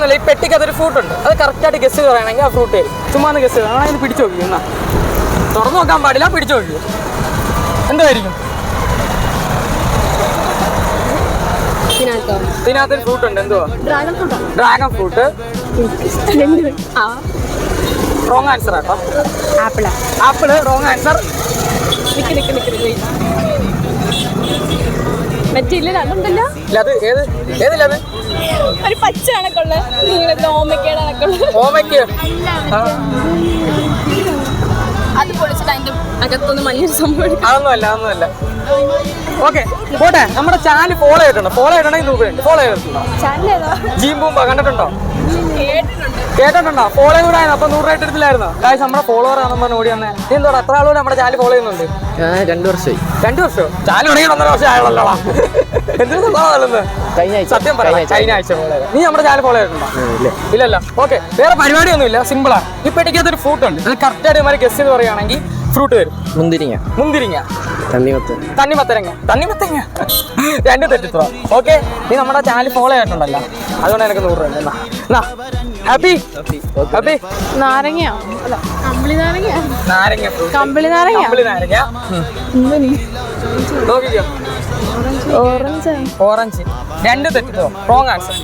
ഒന്നുമില്ല ഈ പെട്ടിക്ക് അതൊരു ഫ്രൂട്ട് ഉണ്ട്. അത് കറക്റ്റായിട്ട് ഗസ് പറയണമെങ്കിൽ ആ ഫ്രൂട്ട് തരും ചുമ്മാ ഗസ്റ്റ് ഗസ് ചെയ്യണം ഇത് പിടിച്ചു നോക്കി എന്നാ. തുറന്നു നോക്കാൻ പാടില്ല പിടിച്ചു നോക്കി. എന്തായിരിക്കും? ഇതിനകത്തോ ഇതിനകത്തൊരു ഫ്രൂട്ട് ഉണ്ട്. എന്തുവാ? Dragon fruit dragon fruit wrong answer ആട്ടോ. ആപ്പിൾ. ആപ്പിൾ റോങ് ആൻസർ നിക്ക് നിക്ക് നിക്ക് നിക്ക് മറ്റേ അതുണ്ടല്ലോ ഒരു പച്ച കണക്കുള്ള നിങ്ങളുടെ ഓമയ്ക്കയുടെ കണക്കുള്ള ഓമയ്ക്ക്. ആ, അത് പൊളിച്ചിട്ട് അതിന്റെ അകത്തൊന്ന് മഞ്ഞൊരു സംഭവം എടുക്കും. അതൊന്നുമല്ല അതൊന്നുമല്ല. ഓക്കെ പോട്ടെ. നമ്മുടെ ചാനൽ ഫോളോ ചെയ്തിട്ടുണ്ട്. ഫോളോ ചെയ്തിട്ടുണ്ടെങ്കിൽ ഫോളോ ചെയ്തിട്ടുണ്ടോ? ജീമ്പൂമ്പ കണ്ടിട്ടുണ്ടോ? കേട്ടിട്ടുണ്ട്. കേട്ടിട്ടുണ്ടോ? ഫോളോ കൂടെ ആയിരുന്നു അപ്പൊ നൂറ് രൂപ എടുത്തില്ലായിരുന്നു? കാശ് നമ്മുടെ ഫോളോവർ ആണെന്ന് പറഞ്ഞ് ഓടി വന്നേ. നീ എന്തോടാ? എത്ര ആളുകൾ നമ്മുടെ ചാനൽ ഫോളോ ചെയ്യുന്നുണ്ട്? ഞാൻ രണ്ടു വർഷമായി. രണ്ടു വർഷം ചാലി തുടങ്ങി ഒന്നര വർഷം ആയുള്ളല്ലോടാ എന്തിനാ ആഴ്ച. സത്യം പറയാം കഴിഞ്ഞ ആഴ്ച. നീ നമ്മുടെ ചാനൽ ഫോളോ ചെയ്തിട്ടുണ്ടോ? ഇല്ലല്ലോ. ഓക്കെ വേറെ പരിപാടിയൊന്നുമില്ല. സിമ്പിളാണ് ഈ പെട്ടിക്കകത്ത് ഒരു ഫ്രൂട്ട് ഉണ്ട്. അത് കറക്റ്റ് ആയിട്ട് ഗസ് ചെയ്ത് പറയുകയാണെങ്കിൽ ഫ്രൂട്ട് വരും. മുന്തിരിങ്ങ. മുന്തിരിങ്ങ. തണ്ണിമത്ത് തണ്ണിമത്തരങ്ങ തണ്ണിമത്തങ്ങ രണ്ട് തെറ്റിത്തോ ഓക്കെ നീ നമ്മുടെ ചാനൽ ഫോളോ ചെയ്തിട്ടുണ്ടല്ലോ. അതുകൊണ്ട് എനിക്ക് നൂറ് രൂപ എന്നാ. ഹാപ്പി ഹാപ്പി നാരങ്ങയോ അല്ല കമ്പിളി നാരങ്ങ. നാരങ്ങ. കമ്പിളി നാരങ്ങ? കമ്പിളി നാരങ്ങ. നോക്കിക്കോ. ഓറഞ്ച്. ഓറഞ്ച്. രണ്ട് തെറ്റിത്തോ റോങ് ആൻസർ